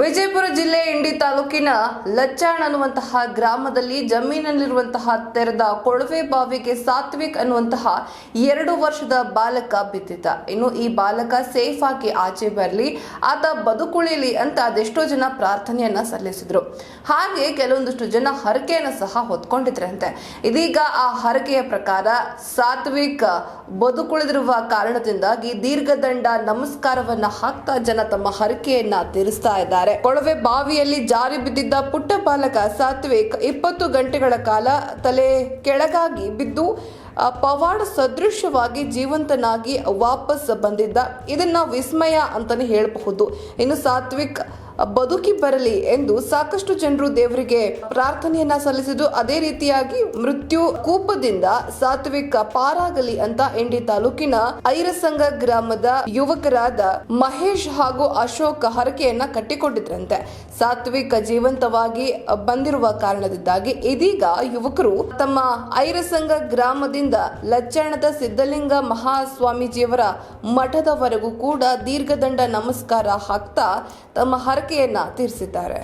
ವಿಜಯಪುರ ಜಿಲ್ಲೆ ಇಂಡಿ ತಾಲೂಕಿನ ಲಚ್ಚಾಣ್ ಅನ್ನುವಂತಹ ಗ್ರಾಮದಲ್ಲಿ ಜಮೀನಲ್ಲಿರುವಂತಹ ತೆರೆದ ಕೊಳವೆ ಬಾವಿಗೆ ಸಾತ್ವಿಕ್ ಅನ್ನುವಂತಹ ಎರಡು ವರ್ಷದ ಬಾಲಕ ಬಿದ್ದಿದ್ದ. ಇನ್ನು ಈ ಬಾಲಕ ಸೇಫ್ ಆಗಿ ಆಚೆ ಬರಲಿ, ಆತ ಬದುಕುಳಿಯಲಿ ಅಂತ ಅದೆಷ್ಟೋ ಜನ ಪ್ರಾರ್ಥನೆಯನ್ನ ಸಲ್ಲಿಸಿದ್ರು. ಹಾಗೆ ಕೆಲವೊಂದಿಷ್ಟು ಜನ ಹರಕೆಯನ್ನು ಸಹ ಹೊತ್ಕೊಂಡಿದ್ರಂತೆ. ಇದೀಗ ಆ ಹರಕೆಯ ಪ್ರಕಾರ ಸಾತ್ವಿಕ್ ಬದುಕುಳಿದಿರುವ ಕಾರಣದಿಂದಾಗಿ ದೀರ್ಘದಂಡ ನಮಸ್ಕಾರವನ್ನ ಹಾಕ್ತಾ ಜನ ತಮ್ಮ ಹರಕೆಯನ್ನ ತೀರಿಸ್ತಾ ಇದ್ದಾರೆ. ಕೊಳವೆ ಬಾವಿಯಲ್ಲಿ ಜಾರಿ ಬಿದ್ದಿದ್ದ ಪುಟ್ಟ ಬಾಲಕ ಸಾತ್ವಿಕ್ ಇಪ್ಪತ್ತು ಗಂಟೆಗಳ ಕಾಲ ತಲೆ ಕೆಳಗಾಗಿ ಬಿದ್ದು ಪವಾಡ ಸದೃಶವಾಗಿ ಜೀವಂತನಾಗಿ ವಾಪಸ್ ಬಂದಿದ್ದ. ಇದನ್ನ ವಿಸ್ಮಯ ಅಂತಾನೆ ಹೇಳಬಹುದು. ಇನ್ನು ಸಾತ್ವಿಕ್ ಬದುಕಿ ಬರಲಿ ಎಂದು ಸಾಕಷ್ಟು ಜನರು ದೇವರಿಗೆ ಪ್ರಾರ್ಥನೆಯನ್ನ ಸಲ್ಲಿಸಿದ್ದು ಅದೇ ರೀತಿಯಾಗಿ ಮೃತ್ಯು ಕೂಪದಿಂದ ಸಾತ್ವಿಕ ಪಾರಾಗಲಿ ಅಂತ ಎಂಡಿ ತಾಲೂಕಿನ ಐರಸಂಗ ಗ್ರಾಮದ ಯುವಕರಾದ ಮಹೇಶ್ ಹಾಗೂ ಅಶೋಕ್ ಹರಕೆಯನ್ನ ಕಟ್ಟಿಕೊಂಡಿದ್ರಂತೆ. ಸಾತ್ವಿಕ ಜೀವಂತವಾಗಿ ಬಂದಿರುವ ಕಾರಣದಿಂದಾಗಿ ಇದೀಗ ಯುವಕರು ತಮ್ಮ ಐರಸಂಗ ಗ್ರಾಮದಿಂದ ಲಚ್ಚಣದ ಸಿದ್ಧಲಿಂಗ ಮಹಾಸ್ವಾಮೀಜಿಯವರ ಮಠದವರೆಗೂ ಕೂಡ ದೀರ್ಘದಂಡ ನಮಸ್ಕಾರ ಹಾಕ್ತಾ ತಮ್ಮ ಹರಕೆಯನ್ನ ತೀರಿಸಿದ್ದಾರೆ.